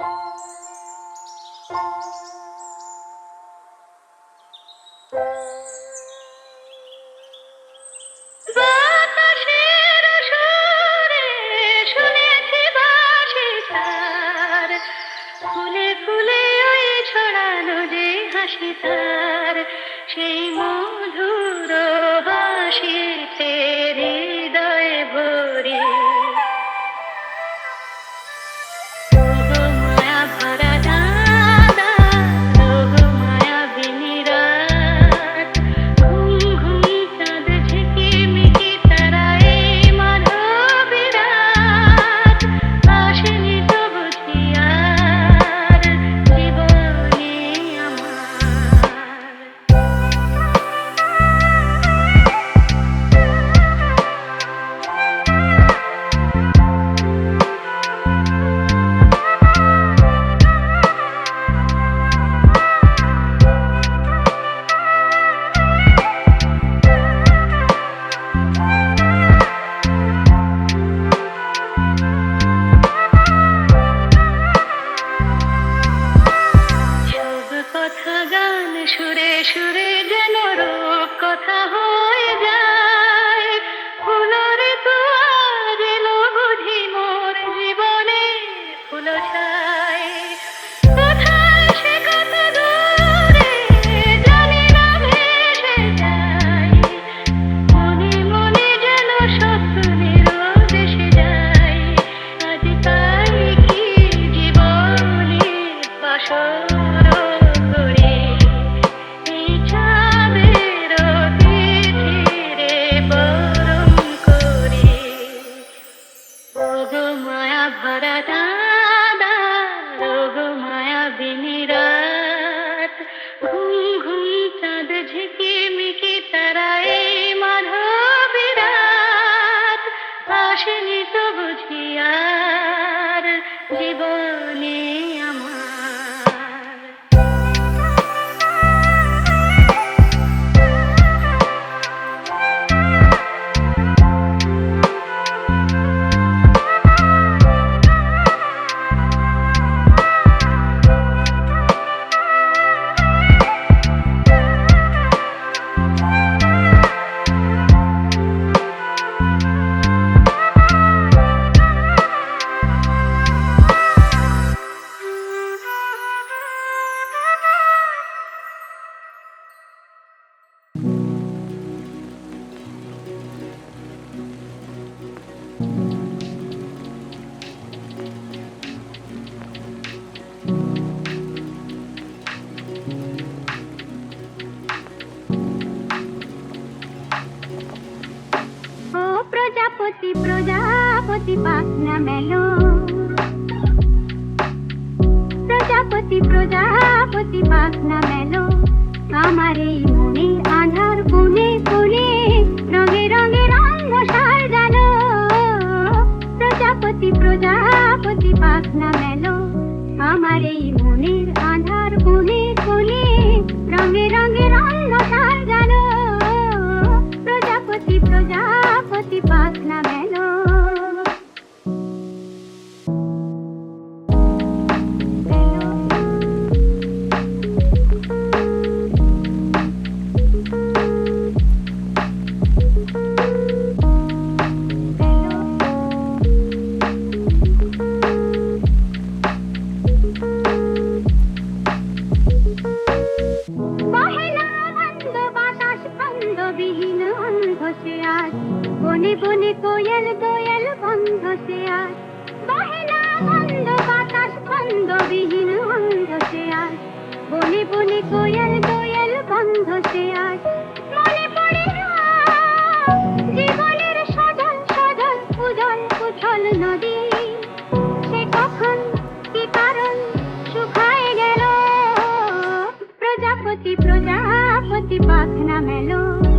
Música প্রজাপতি পাখনা মেলো। প্রজাপতি প্রজাপতি পাখনা মেলো। আমার এই মনে, আধার কোণে কোণে রঙে রঙে রঙ সাজালো। প্রজাপতি প্রজাপতি পাখনা মেলো। আমার এই মনের বনে বনে কোয়েল দোয়েল বন্ধ সে বন্ধ, বাতাস বন্ধ, বিহীন সে কোয়েল বন্ধ সে মনে পড়ে জীবনের সজল সজল নদী। প্রজাপতি প্রজাপতি পাখনা মেলো।